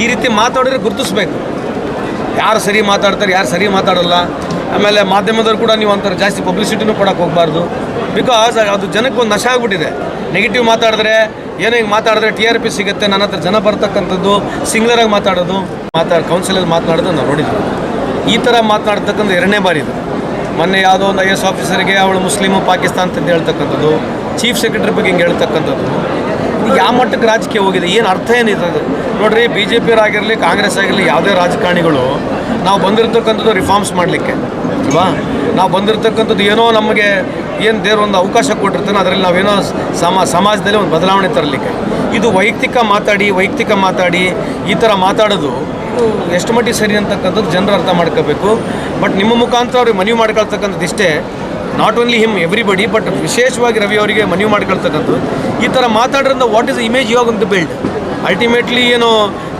ಈ ರೀತಿ ಮಾತಾಡಿದ್ರೆ ಗುರುತಿಸ್ಬೇಕು. ಯಾರು ಸರಿ ಮಾತಾಡ್ತಾರೆ, ಯಾರು ಸರಿ ಮಾತಾಡಲ್ಲ. ಆಮೇಲೆ ಮಾಧ್ಯಮದವ್ರು ಕೂಡ ನೀವು ಒಂಥರ ಜಾಸ್ತಿ ಪಬ್ಲಿಸಿಟಿನೂ ಕೊಡೋಕೆ ಹೋಗಬಾರ್ದು. ಬಿಕಾಸ್ ಅದು ಜನಕ್ಕೆ ಒಂದು ನಶ ಆಗ್ಬಿಟ್ಟಿದೆ. ನೆಗೆಟಿವ್ ಮಾತಾಡಿದ್ರೆ, ಏನೋ ಹಿಂಗೆ ಮಾತಾಡಿದ್ರೆ ಟಿ ಆರ್ ಪಿ ಸಿಗುತ್ತೆ, ನನ್ನ ಹತ್ರ ಜನ ಬರ್ತಕ್ಕಂಥದ್ದು ಸಿಂಗ್ಲರಾಗಿ ಮಾತಾಡೋದು. ಮಾತಾಡಿ ಕೌನ್ಸಿಲಲ್ಲಿ ಮಾತನಾಡೋದು ನಾವು ನೋಡಿದ್ವಿ ಈ ಥರ ಮಾತನಾಡ್ತಕ್ಕಂಥ ಎರಡನೇ ಬಾರಿ ಇದು. ಮೊನ್ನೆ ಯಾವುದೋ ಒಂದು ಐ ಎಸ್ ಆಫೀಸರ್ಗೆ ಅವಳು ಮುಸ್ಲಿಮು ಪಾಕಿಸ್ತಾನ ಅಂತ ಹೇಳ್ತಕ್ಕಂಥದ್ದು. ಚೀಫ್ ಸೆಕ್ರೆಟರಿ ಬಗ್ಗೆ ಹಿಂಗೆ ಹೇಳ್ತಕ್ಕಂಥದ್ದು. ಯಾವ ಮಟ್ಟಕ್ಕೆ ರಾಜಕೀಯ ಹೋಗಿದೆ? ಏನು ಅರ್ಥ ಏನಿದೆ ನೋಡ್ರಿ ಬಿ ಜೆ ಪಿಯರಾಗಿರಲಿ ಕಾಂಗ್ರೆಸ್ ಆಗಿರಲಿ, ಯಾವುದೇ ರಾಜಕಾರಣಿಗಳು, ನಾವು ಬಂದಿರತಕ್ಕಂಥದ್ದು ರಿಫಾರ್ಮ್ಸ್ ಮಾಡಲಿಕ್ಕೆ, ಅಲ್ವಾ? ನಾವು ಬಂದಿರತಕ್ಕಂಥದ್ದು ಏನೋ ನಮಗೆ ಏನು ದೇವ್ರ ಒಂದು ಅವಕಾಶ ಕೊಟ್ಟಿರ್ತಾನೆ, ಅದರಲ್ಲಿ ನಾವೇನೋ ಸಮ, ಸಮಾಜದಲ್ಲಿ ಒಂದು ಬದಲಾವಣೆ ತರಲಿಕ್ಕೆ. ಇದು ವೈಯಕ್ತಿಕ ಮಾತಾಡಿ ವೈಯಕ್ತಿಕ ಮಾತಾಡಿ, ಈ ಥರ ಮಾತಾಡೋದು ಎಷ್ಟು ಮಟ್ಟಿಗೆ ಸರಿ ಅಂತಕ್ಕಂಥದ್ದು ಜನರು ಅರ್ಥ ಮಾಡ್ಕೋಬೇಕು. ಬಟ್ ನಿಮ್ಮ ಮುಖಾಂತರ ಅವ್ರಿಗೆ ಮನವಿ ಮಾಡ್ಕೊಳ್ತಕ್ಕಂಥದ್ದು ಇಷ್ಟೇ. Not only him everybody but ವಿಶೇಷವಾಗಿ ರವಿ ಅವರಿಗೆ ಮನವಿ ಮಾಡ್ಕೊಳ್ತಕ್ಕಂಥದ್ದು. ಈ ಥರ ಮಾತಾಡೋದ್ರಿಂದ what is image are to build ultimately ಏನು,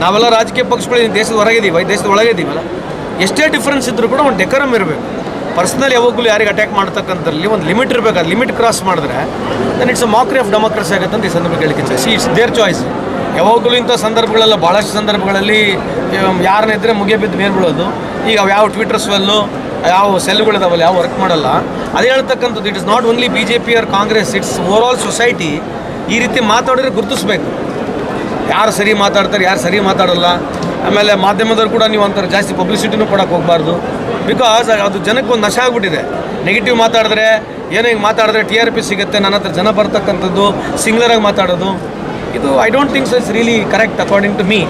ನಾವೆಲ್ಲ ರಾಜಕೀಯ ಪಕ್ಷಗಳು ದೇಶದ ಹೊರಗಿದ್ದೀವಿ ದೇಶದ ಒಳಗಿದ್ದೀವಲ್ಲ? ಎಷ್ಟೇ ಡಿಫ್ರೆನ್ಸ್ ಇದ್ದರೂ ಕೂಡ ಒಂದು ಡೆಕರಮ್ ಇರಬೇಕು. ಪರ್ಸ್ನಲ್ ಯಾವಾಗಲೂ ಯಾರಿಗೆ ಅಟ್ಯಾಕ್ ಮಾಡ್ತಕ್ಕಂಥಲ್ಲಿ ಒಂದು ಲಿಮಿಟ್ ಇರಬೇಕು. ಅದು ಲಿಮಿಟ್ ಕ್ರಾಸ್ ಮಾಡಿದ್ರೆ then it's a mockery of democracy ಆಗುತ್ತೆ ಅಂತ ಈ ಸಂದರ್ಭ ಹೇಳಿಕೆ ಸಿ ಇಟ್ಸ್ ದೇರ್ ಚಾಯ್ಸ್ ಯಾವಾಗಲೂ ಇಂಥ ಸಂದರ್ಭಗಳೆಲ್ಲ ಭಾಳಷ್ಟು ಸಂದರ್ಭಗಳಲ್ಲಿ ಯಾರನ್ನ ಇದ್ದರೆ ಮುಗಿಯ ಬಿದ್ದು ಮೇಲೆ ಬೀಳೋದು. ಈಗ ಯಾವ ಟ್ವಿಟರ್ಸ್ ಸ್ವೆಲ್ಲು ಯಾವ ಸೆಲ್ಗಳಿದಾವಲ್ಲ ಯಾವ ವರ್ಕ್ ಮಾಡಲ್ಲ. ಅದೇ ಹೇಳ್ತಕ್ಕಂಥದ್ದು it is not only B J P or Congress it's overall society ಈ ರೀತಿ ಮಾತಾಡಿದ್ರೆ ಗುರುತಿಸ್ಬೇಕು. ಯಾರು ಸರಿ ಮಾತಾಡ್ತಾರೆ, ಯಾರು ಸರಿ ಮಾತಾಡಲ್ಲ. ಆಮೇಲೆ ಮಾಧ್ಯಮದವ್ರು ಕೂಡ ನೀವು ಅಂತಾರೆ ಜಾಸ್ತಿ ಪಬ್ಲಿಸಿಟಿನೂ ಕೊಡೋಕೆ ಹೋಗಬಾರ್ದು. ಬಿಕಾಸ್ ಅದು ಜನಕ್ಕೆ ಒಂದು ನಶ ಆಗಿಬಿಟ್ಟಿದೆ. ನೆಗೆಟಿವ್ ಮಾತಾಡಿದ್ರೆ, ಏನೋ ಹಿಂಗೆ ಮಾತಾಡಿದ್ರೆ ಟಿ ಆರ್ ಪಿ ಸಿಗುತ್ತೆ, ನನ್ನ ಹತ್ರ ಜನ ಬರ್ತಕ್ಕಂಥದ್ದು ಸಿಂಗ್ಲರಾಗಿ ಮಾತಾಡೋದು. ಇದು I don't thinks is really correct according to me